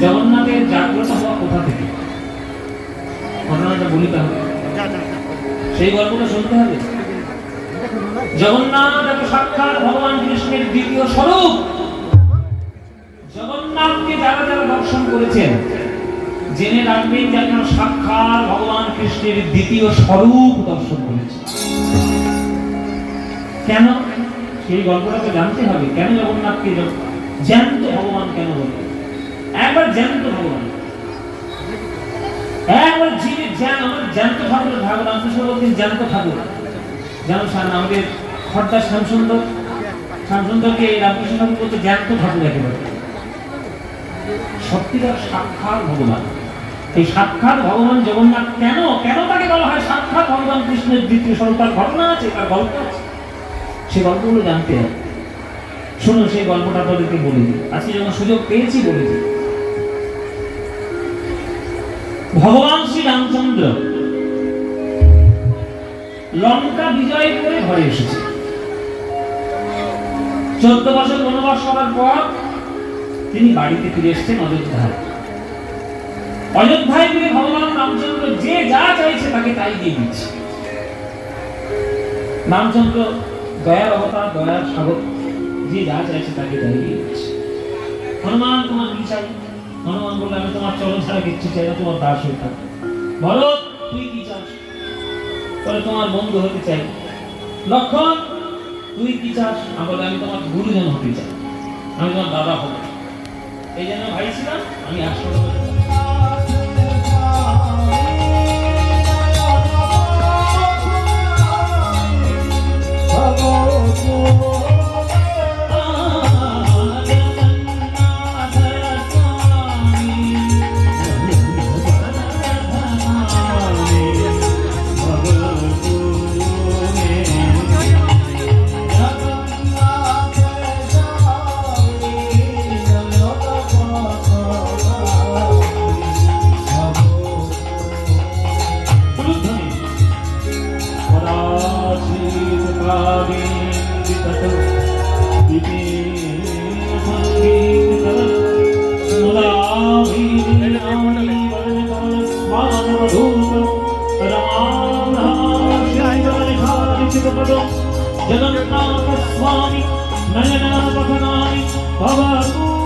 জগন্নাথের জাগ্রত হওয়া কোথা থেকে? ঘটনাটা বলি তাহলে। সেই গল্পটা শুনতে হবে? জগন্নাথ এত সাক্ষাৎ ভগবান কৃষ্ণের দ্বিতীয় স্বরূপ। জগন্নাথকে যারা যারা দর্শন করেছেন, জেনে রাখবেন যে আপনার সাক্ষাৎ ভগবান কৃষ্ণের দ্বিতীয় স্বরূপ দর্শন করেছেন। কেন? সেই গল্পটা তো জানতে হবে। কেন জগন্নাথকে জ্যান্ত ভগবান কেন বলে একবার জ্যান্ত ভগবান। একবার জ্যান্ত ঠাকুর জ্যান্ত ঠাকুর। যেমন আমাদের খর্দা শ্যামসুন্দর, শ্যামসুন্দরকে এই রামকৃষ্ণ ঠাকুর বলতে জ্যান্ত ঠাকুর সত্যিকার সাক্ষাৎ ভগবান। এই সাক্ষাৎ ভগবান জগন্নাথ কেন কেন তাকে বলা হয় সাক্ষাৎ ভগবান কৃষ্ণের দ্বিতীয় স্বরূপ? তার ঘটনা আছে, তার গল্প আছে। সেই গল্পগুলো জানতে হবে। শুনুন, সেই গল্পটা আপনাদেরকে বলে দিই। আজকে যখন সুযোগ পেয়েছি বলে দিই। ভগবান শ্রী রামচন্দ্র লঙ্কা বিজয় করে ঘরে এসেছে। চোদ্দ বছর বনবাস করার পর তিনি বাড়িতে ফিরে এসেছেন অযোধ্যায়। অযোধ্যায় ফিরে ভগবান রামচন্দ্র যে যা চাইছে তাকে তাই দিয়ে দিচ্ছে। রামচন্দ্র দয়ার অবতার, দয়ার সাগর, যে যা চাইছে তাকে তাই দিয়ে দিচ্ছে। হনুমান তোমার কি চাই হনুমান বলল, আমি তোমার চরণ ছাড়া কিচ্ছু চাই না, তোমার দাস হয়ে থাকো ভরত, তুই কি চাস? বলে, তোমার বন্ধু হতে চাই। লক্ষণ, তুই কি চাস? আমি আমি তোমার গুরুজন হতে চাই। আমি তোমার দাদা হব। এই জন্য ভাই ছিলাম, আমি शिवपदो जगन्नाथ स्वामी नयनापथनानि भवतु